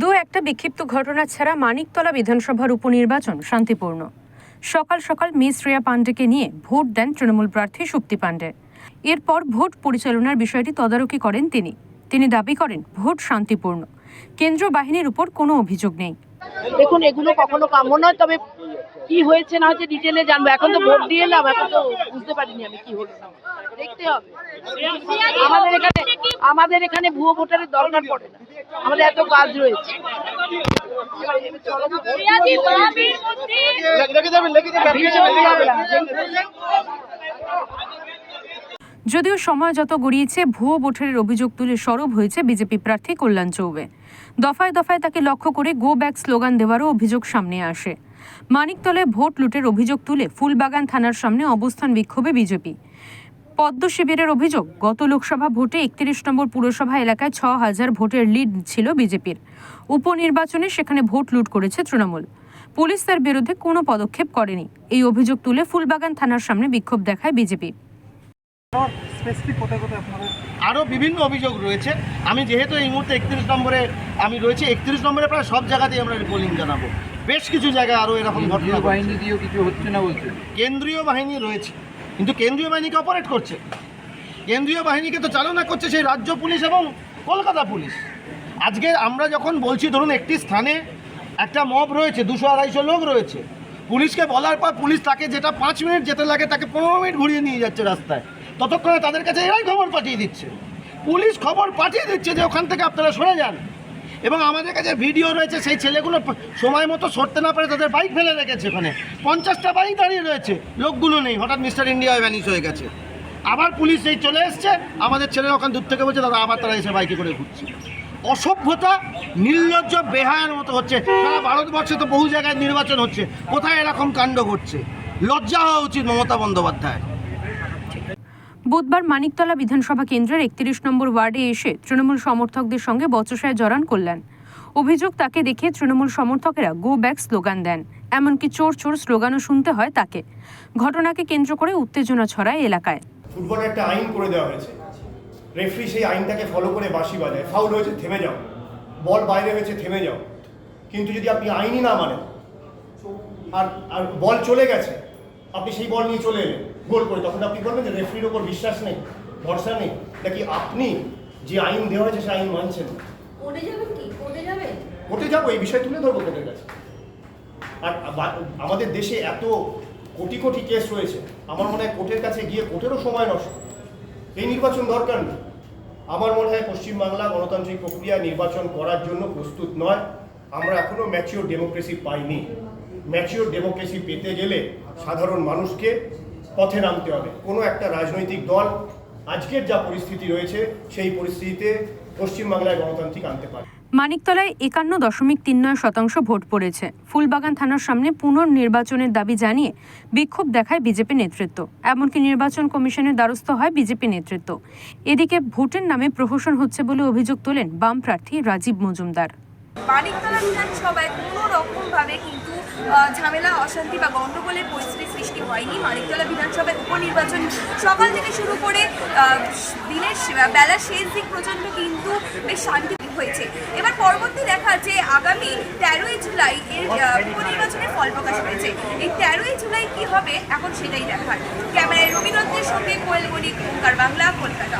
দু একটা বিক্ষিপ্ত ঘটনা ছাড়া মানিকতলা বিধানসভার উপনির্বাচন শান্তিপূর্ণ। সকাল সকাল মিস রিয়া পাণ্ডেকে নিয়ে ভোট দেন তৃণমূল প্রার্থী সুপ্তি পাণ্ডে। এরপর ভোট পরিচালনার বিষয়টি তদারকি করেন তিনি। তিনি দাবি করেন, ভোট শান্তিপূর্ণ। কেন্দ্রীয় বাহিনীর উপর কোনো অভিযোগ নেই। দেখুন, এগুলো কখনো কাম্য নয়, তবে কি হয়েছে না হচ্ছে ডিটেলে জানব। এখন তো ভোট দিয়ে এলাম, এখন তো বুঝতে পারিনি আমি কি হলো। দেখতে হবে। আমাদের এখানে আমাদের এখানে ভুয়ো ভোটারের দরকার পড়ে না। আমাদের এত কাজ রয়েছে। যদিও সময় যত গড়িয়েছে ভুয়ো ভোটারের অভিযোগ তুলে সরব হয়েছে বিজেপি প্রার্থী কল্যাণ চৌবে। দফায় দফায় তাকে লক্ষ্য করে গো ব্যাক স্লোগান দেওয়ারও অভিযোগ সামনে আসে। মানিকতলায় ভোট লুটের অভিযোগ তুলে ফুলবাগান থানার সামনে অবস্থান বিক্ষোভে বিজেপি। পদ্ম শিবিরের অভিযোগ গত লোকসভা ভোটে একত্রিশ নম্বর পুরসভা এলাকায় ছ হাজার ভোটের লিড ছিল বিজেপির। উপনির্বাচনে সেখানে ভোট লুট করেছে তৃণমূল। পুলিশ তার বিরুদ্ধে কোনো পদক্ষেপ করেনি। এই অভিযোগ তুলে ফুলবাগান থানার সামনে বিক্ষোভ দেখায় বিজেপি। আরও বিভিন্ন অভিযোগ রয়েছে। আমি যেহেতু এই মুহূর্তে একত্রিশ নম্বরে আমি রয়েছি একত্রিশ নম্বরে প্রায় সব জায়গাতেই আমরা রিপোর্টিং জানাব। বেশ কিছু জায়গায় আরও এরকম ঘটনা বাহিনী দিয়েও কিছু হচ্ছে না বলছে? কেন্দ্রীয় বাহিনী রয়েছে। কিন্তু কেন্দ্রীয় বাহিনীকে অপারেট করছে। কেন্দ্রীয় বাহিনীকে তো চালনা করছে সেই রাজ্য পুলিশ এবং কলকাতা পুলিশ। আজকে আমরা যখন বলছি, ধরুন একটি স্থানে একটা মব রয়েছে, দুশো আড়াইশো লোক রয়েছে। পুলিশকে বলার পর পুলিশ তাকে যেটা পাঁচ মিনিট যেতে লাগে, তাকে পনেরো মিনিট ঘুরিয়ে নিয়ে যাচ্ছে রাস্তায়। ততক্ষণে তাদের কাছে এরাই খবর পাঠিয়ে দিচ্ছে। পুলিশ খবর পাঠিয়ে দিচ্ছে যে ওখান থেকে আপনারা সরে যান। এবং আমাদের কাছে ভিডিও রয়েছে, সেই ছেলেগুলো সময় মতো সরতে না পারে, তাদের বাইক ফেলে রেখেছে ওখানে। পঞ্চাশটা বাইক দাঁড়িয়ে রয়েছে, লোকগুলো নেই, হঠাৎ মিস্টার ইন্ডিয়া ভ্যানিশ হয়ে গেছে। আবার পুলিশ এই চলে এসছে, আমাদের ছেলেরা ওখান দূর থেকে বলছে, দাদা, আবার তারা এসে বাইকে করে ঘুরছে। অসভ্যতা, নির্লজ্জ, বেহায়ের মতো হচ্ছে। সারা ভারতবর্ষে তো বহু জায়গায় নির্বাচন হচ্ছে। কোথায় এরকম কাণ্ড ঘটছে? লজ্জা হওয়া উচিত মমতা বন্দ্যোপাধ্যায়। বুধবার মানিকতলা বিধানসভা কেন্দ্রের একত্রিশ নম্বর ওয়ার্ডে এসে তৃণমূল সমর্থকদের সঙ্গে বচসায় জড়ান কল্যাণ অভিযোগ তাকে দেখে তৃণমূল সমর্থকেরা গো ব্যাক স্লোগান দেন। এমনকি চোর চোর স্লোগানও শুনতে হয় তাকে। ঘটনাকে কেন্দ্র করে উত্তেজনা ছড়ায় এলাকায়। ফুটবলে একটা আইন করে দেওয়া হয়েছে। রেফারি সেই আইনটাকে ফলো করে বাঁশি বাজায়। ফাউল হয়েছে, থেমে যাও। বল বাইরে হয়েছে, থেমে যাও। কিন্তু যদি আপনি আইনই না মানেন, আর আর বল চলে গেছে আপনি সেই বল নিয়ে চলে এলেন গোল করে। তখন আপনি বলবেন যে রেফারির ওপর বিশ্বাস নেই ভরসা নেই। নাকি আপনি যে আইন দেওয়া হয়েছে সেই আইন মানছেন? কোর্টে যাবেন কি? কোর্টে যাবেন? কোর্টে যাব এই বিষয় তুলে ধরবো কোর্টের কাছে। আর আমাদের দেশে এত কোটি কোটি কেস রয়েছে। আমার মনে হয় কোর্টের কাছে গিয়ে কোর্টেরও সময় নষ্ট। এই নির্বাচন দরকার নেই। আমার মনে হয় পশ্চিমবাংলা গণতান্ত্রিক প্রক্রিয়া নির্বাচন করার জন্য প্রস্তুত নয়। আমরা এখনও ম্যাচিওর ডেমোক্রেসি পাইনি। ম্যাচিওর ডেমোক্রেসি পেতে গেলে সাধারণ মানুষকে পথে নামতে হবে। কোনো একটা রাজনৈতিক দল আজকের যা পরিস্থিতি রয়েছে, সেই পরিস্থিতিতে পশ্চিমবাংলায় গণতান্ত্রিক আনতে পারে। মানিকতলায় একান্ন দশমিক তিন নয় শতাংশ ভোট পড়েছে। ফুলবাগান থানার সামনে পুনর্নির্বাচনের দাবি জানিয়ে বিক্ষোভ দেখায় বিজেপি নেতৃত্ব। এমনকি নির্বাচন কমিশনের দ্বারস্থ হয় বিজেপি নেতৃত্ব। এদিকে ভোটের নামে প্রহসন হচ্ছে বলে অভিযোগ তোলেন বাম প্রার্থী রাজীব মজুমদার। মানিকতলা বিধানসভায় কোনো রকমভাবে কিন্তু ঝামেলা, অশান্তি বা গণ্ডগোলের পরিস্থিতি সৃষ্টি হয়নি। মানিকতলা বিধানসভায় উপনির্বাচন সকাল থেকে শুরু করে দিনের বেলার শেষ দিক পর্যন্ত কিন্তু বেশ শান্তি হয়েছে। এবার পরবর্তী দেখা যে আগামী তেরোই জুলাই এর উপনির্বাচনের ফল প্রকাশ হয়েছে। এই তেরোই জুলাই কি হবে? এখন সেটাই দেখার। ক্যামেরায় রবীন্দ্রের সঙ্গে কোয়েল গণিক ওঙ্কার বাংলা, কলকাতা।